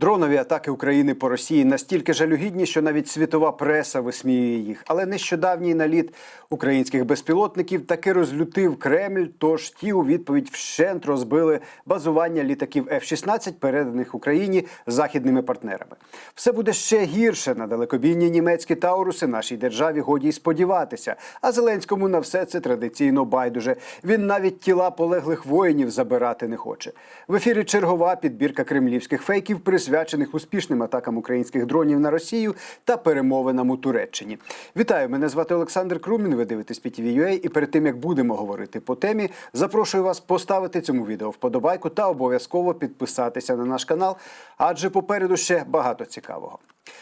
Дронові атаки України по Росії настільки жалюгідні, що навіть світова преса висміює їх. Але нещодавній наліт українських безпілотників таки розлютив Кремль. Тож ті у відповідь вщент розбили базування літаків F-16, переданих Україні західними партнерами. Все буде ще гірше на далекобійні німецькі тауруси нашій державі годі й сподіватися. А Зеленському на все це традиційно байдуже. Він навіть тіла полеглих воїнів забирати не хоче. В ефірі чергова підбірка кремлівських фейків, присвячених успішним атакам українських дронів на Росію та перемовинам у Туреччині. Вітаю, мене звати Олександр Крумін. Ви дивитесь PTV.ua. І перед тим як будемо говорити по темі, запрошую вас поставити цьому відео вподобайку та обов'язково підписатися на наш канал, адже попереду ще багато цікавого.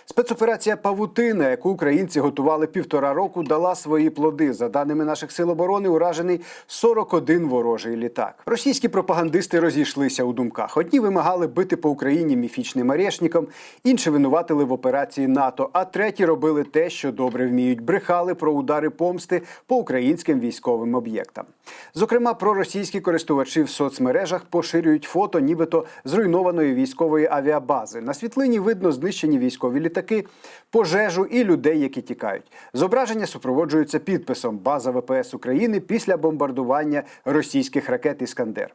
Спецоперація Павутина, яку українці готували півтора року, дала свої плоди. За даними наших сил оборони, уражений 41 ворожий літак. Російські пропагандисти розійшлися у думках. Одні вимагали бити по Україні міфічним орешником, інші винуватили в операції НАТО. А треті робили те, що добре вміють. Брехали про удари помсти по українським військовим об'єктам. Зокрема, проросійські користувачі в соцмережах поширюють фото, нібито зруйнованої військової авіабази. На світлині видно знищені військові літаки, пожежу і людей, які тікають. Зображення супроводжуються підписом База ВПС України після бомбардування російських ракет Іскандер.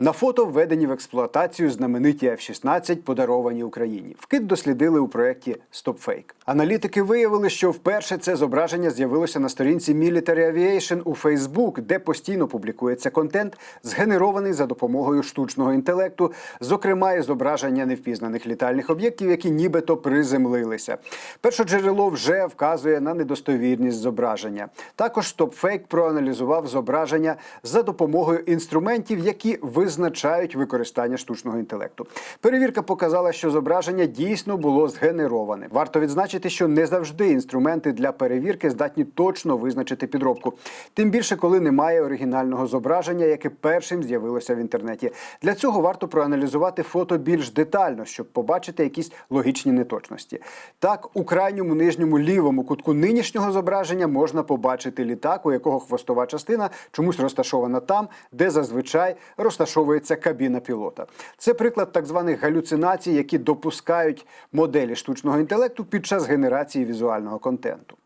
На фото введені в експлуатацію знамениті F-16, подаровані Україні. Вкид дослідили у проєкті StopFake. Аналітики виявили, що вперше це зображення з'явилося на сторінці Military Aviation у Facebook, де постійно публікується контент, згенерований за допомогою штучного інтелекту, зокрема і зображення невпізнаних літальних об'єктів, які нібито приземлилися. Перше джерело вже вказує на недостовірність зображення. Також StopFake проаналізував зображення за допомогою інструментів, які визначають використання штучного інтелекту. Перевірка показала, що зображення дійсно було згенероване. Варто відзначити, що не завжди інструменти для перевірки здатні точно визначити підробку. Тим більше, коли немає оригінального зображення, яке першим з'явилося в інтернеті. Для цього варто проаналізувати фото більш детально, щоб побачити якісь логічні неточності. Так, у крайньому нижньому лівому кутку нинішнього зображення можна побачити літак, у якого хвостова частина чомусь розташована там, де зазвичай розташовується кабіна пілота. Це приклад так званих галюцинацій, які допускають моделі штучного інтелекту під час генерації візуального контенту.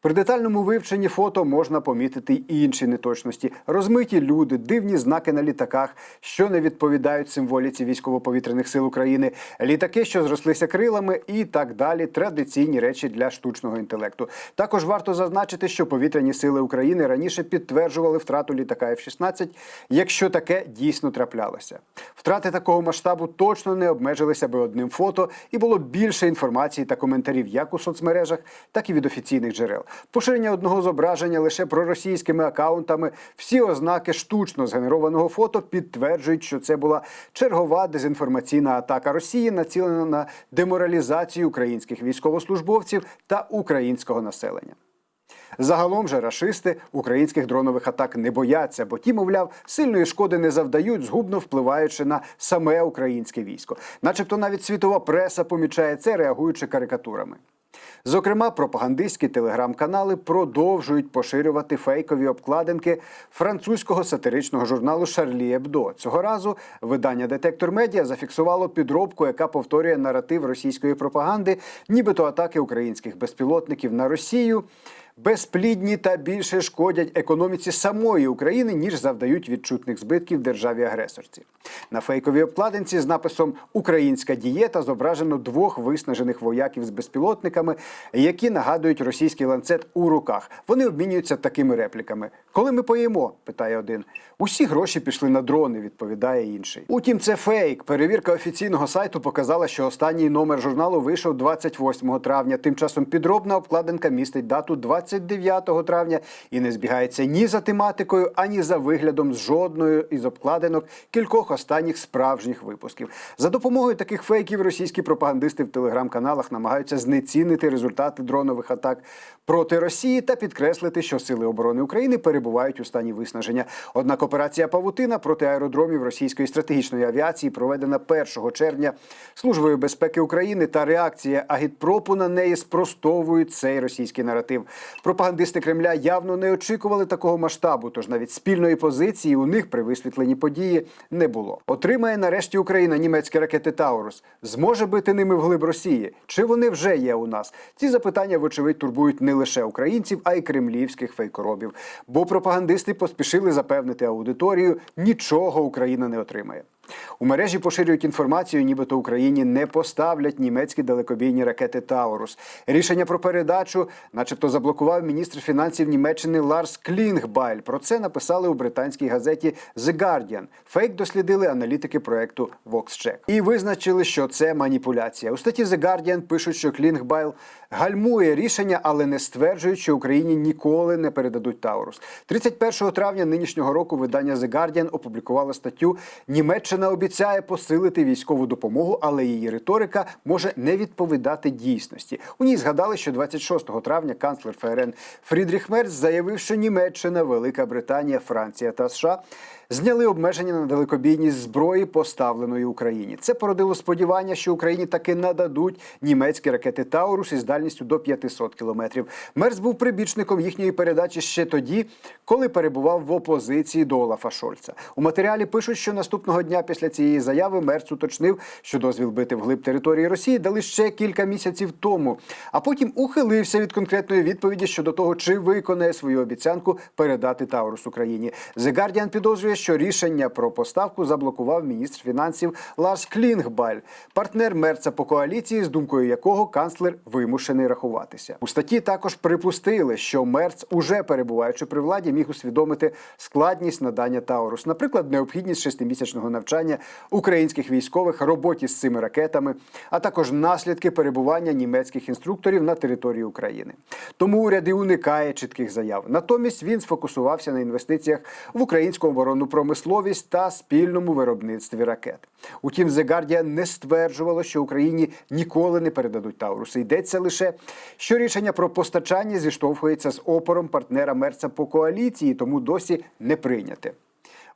При детальному вивченні фото можна помітити й інші неточності: розмиті люди, дивні знаки на літаках, що не відповідають символіці військово-повітряних сил України, літаки, що зрослися крилами, і так далі. Традиційні речі для штучного інтелекту. Також варто зазначити, що повітряні сили України раніше підтверджували втрату літака F-16, якщо таке дійсно траплялося. Втрати такого масштабу точно не обмежилися би одним фото, і було більше інформації та коментарів як у соцмережах, так і від офіційних джерел. Поширення одного зображення лише проросійськими акаунтами. Всі ознаки штучно згенерованого фото підтверджують, що це була чергова дезінформаційна атака Росії, націлена на деморалізацію українських військовослужбовців та українського населення. Загалом же рашисти українських дронових атак не бояться, бо ті, мовляв, сильної шкоди не завдають, згубно впливаючи на саме українське військо. Начебто навіть світова преса помічає це, реагуючи карикатурами. Зокрема, пропагандистські телеграм-канали продовжують поширювати фейкові обкладинки французького сатиричного журналу Шарлі Ебдо. Цього разу видання Детектор Медіа зафіксувало підробку, яка повторює наратив російської пропаганди, нібито атаки українських безпілотників на Росію. Безплідні та більше шкодять економіці самої України, ніж завдають відчутних збитків державі-агресорці. На фейковій обкладинці з написом Українська дієта зображено двох виснажених вояків з безпілотниками, які нагадують російський ланцет у руках. Вони обмінюються такими репліками. Коли ми поїмо? питає один. Усі гроші пішли на дрони, відповідає інший. Утім, це фейк. Перевірка офіційного сайту показала, що останній номер журналу вийшов 28 травня. Тим часом підробна обкладинка містить дату 29 травня і не збігається ні за тематикою, ані за виглядом з жодною із обкладинок кількох останніх справжніх випусків. За допомогою таких фейків російські пропагандисти в телеграм-каналах намагаються знецінити результати дронових атак проти Росії та підкреслити, що сили оборони України перебувають у стані виснаження. Однак операція Павутина проти аеродромів російської стратегічної авіації проведена 1 червня Службою безпеки України та реакція агітпропу на неї спростовують цей російський наратив. Пропагандисти Кремля явно не очікували такого масштабу, тож навіть спільної позиції у них при висвітленні події не було. Отримає нарешті Україна німецькі ракети Таурус. Зможе бити ними вглиб Росії? Чи вони вже є у нас? Ці запитання, вочевидь, турбують не лише українців, а й кремлівських фейкоробів. Бо пропагандисти поспішили запевнити аудиторію, нічого Україна не отримає. У мережі поширюють інформацію, нібито Україні не поставлять німецькі далекобійні ракети Таурус. Рішення про передачу, начебто, заблокував міністр фінансів Німеччини Ларс Клінгбайль. Про це написали у британській газеті The Guardian. Фейк дослідили аналітики проекту VoxCheck. і визначили, що це маніпуляція. У статті The Guardian пишуть, що Клінгбайл гальмує рішення, але не стверджують, що Україні ніколи не передадуть Таурус. 31 травня нинішнього року видання The Guardian опублікувало статтю Німеччина обіцяє посилити військову допомогу, але її риторика може не відповідати дійсності. У ній згадали, що 26 травня канцлер ФРН Фрідріх Мерц заявив, що Німеччина, Велика Британія, Франція та США. Зняли обмеження на далекобійність зброї, поставленої Україні. Це породило сподівання, що Україні таки нададуть німецькі ракети Таурус із дальністю до 500 кілометрів. Мерц був прибічником їхньої передачі ще тоді, коли перебував в опозиції до Олафа Шольца. У матеріалі пишуть, що наступного дня після цієї заяви Мерц уточнив, що дозвіл бити вглиб території Росії дали ще кілька місяців тому, а потім ухилився від конкретної відповіді щодо того, чи виконає свою обіцянку передати Таурус Україні. The Guardian підозрює, що рішення про поставку заблокував міністр фінансів Ларс Клінгбаль, партнер Мерца по коаліції, з думкою якого канцлер вимушений рахуватися. У статті також припустили, що Мерц, уже перебуваючи при владі, міг усвідомити складність надання Таурус, наприклад, необхідність шестимісячного навчання українських військових роботі з цими ракетами, а також наслідки перебування німецьких інструкторів на території України. Тому уряд і уникає чітких заяв. Натомість він сфокусувався на інвестиціях в українську оборонну промисловість та спільному виробництві ракет. Утім, The Guardian не стверджувало, що Україні ніколи не передадуть Тауруси. Йдеться лише, що рішення про постачання зіштовхується з опором партнера Мерца по коаліції, тому досі не прийняте.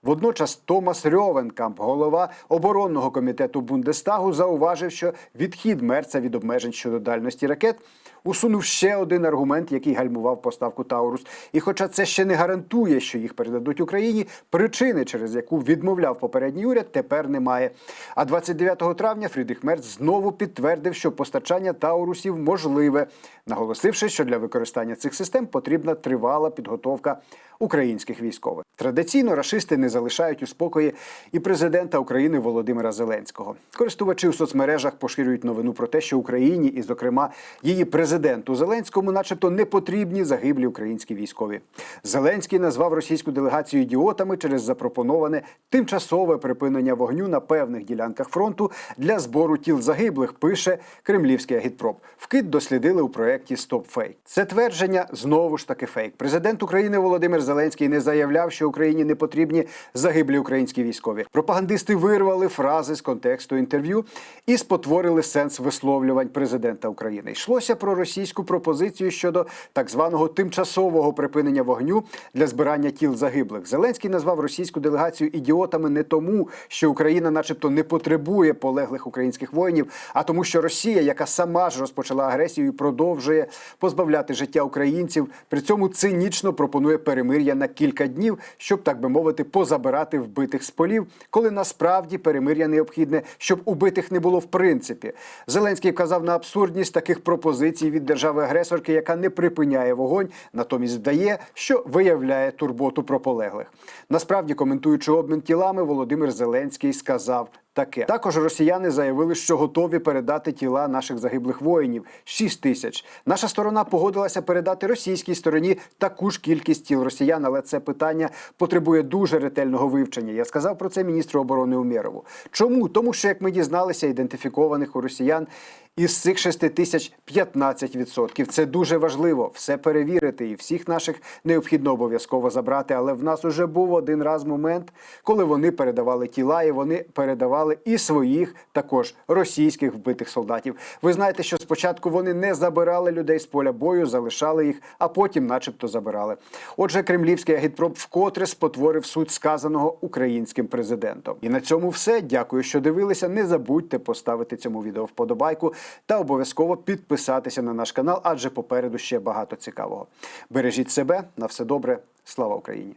Водночас Томас Рьовенкамп, голова оборонного комітету Бундестагу, зауважив, що відхід Мерца від обмежень щодо дальності ракет усунув ще один аргумент, який гальмував поставку Таурус. І, хоча це ще не гарантує, що їх передадуть Україні, причини, через яку відмовляв попередній уряд, тепер немає. А 29 травня Фрідріх Мерц знову підтвердив, що постачання Таурусів можливе, наголосивши, що для використання цих систем потрібна тривала підготовка українських військових. Традиційно рашисти не залишають у спокої і президента України Володимира Зеленського. Користувачі у соцмережах поширюють новину про те, що Україні, і, зокрема, її президенту Зеленському, начебто, не потрібні загиблі українські військові. Зеленський назвав російську делегацію ідіотами через запропоноване тимчасове припинення вогню на певних ділянках фронту для збору тіл загиблих. Пише кремлівський агітпроп. Вкид дослідили у проєкті Стоп Фейк. Це твердження знову ж таки фейк. Президент України Володимир Зеленський не заявляв, що Україні не потрібні загиблі українські військові. Пропагандисти вирвали фрази з контексту інтерв'ю і спотворили сенс висловлювань президента України. Йшлося про російську пропозицію щодо так званого тимчасового припинення вогню для збирання тіл загиблих. Зеленський назвав російську делегацію ідіотами не тому, що Україна, начебто, не потребує полеглих українських воїнів, а тому, що Росія, яка сама ж розпочала агресію, і продовжує позбавляти життя українців, при цьому цинічно пропонує перемир'я на кілька днів, щоб так би мовити, позабирати вбитих з полів, коли насправді перемир'я необхідне, щоб убитих не було в принципі. Зеленський вказав на абсурдність таких пропозицій від держави-агресорки, яка не припиняє вогонь, натомість вдає, що виявляє турботу про полеглих. Насправді, коментуючи обмін тілами, Володимир Зеленський сказав. Таке також росіяни заявили, що готові передати тіла наших загиблих воїнів 6 тисяч. Наша сторона погодилася передати російській стороні таку ж кількість тіл росіян, але це питання потребує дуже ретельного вивчення. Я сказав про це міністру оборони Умєрову. Чому? Тому що як ми дізналися, ідентифікованих у росіян із цих 6 тисяч 15%. Це дуже важливо все перевірити, і всіх наших необхідно обов'язково забрати. Але в нас уже був один раз момент, коли вони передавали тіла, і вони передавали і своїх також російських вбитих солдатів. Ви знаєте, що спочатку вони не забирали людей з поля бою, залишали їх, а потім, начебто, забирали. Отже, кремлівський агітпроп вкотре спотворив суть сказаного українським президентом. І на цьому все. Дякую, що дивилися. Не забудьте поставити цьому відео вподобайку. Та обов'язково підписатися на наш канал, адже попереду ще багато цікавого. Бережіть себе на все добре. Слава Україні!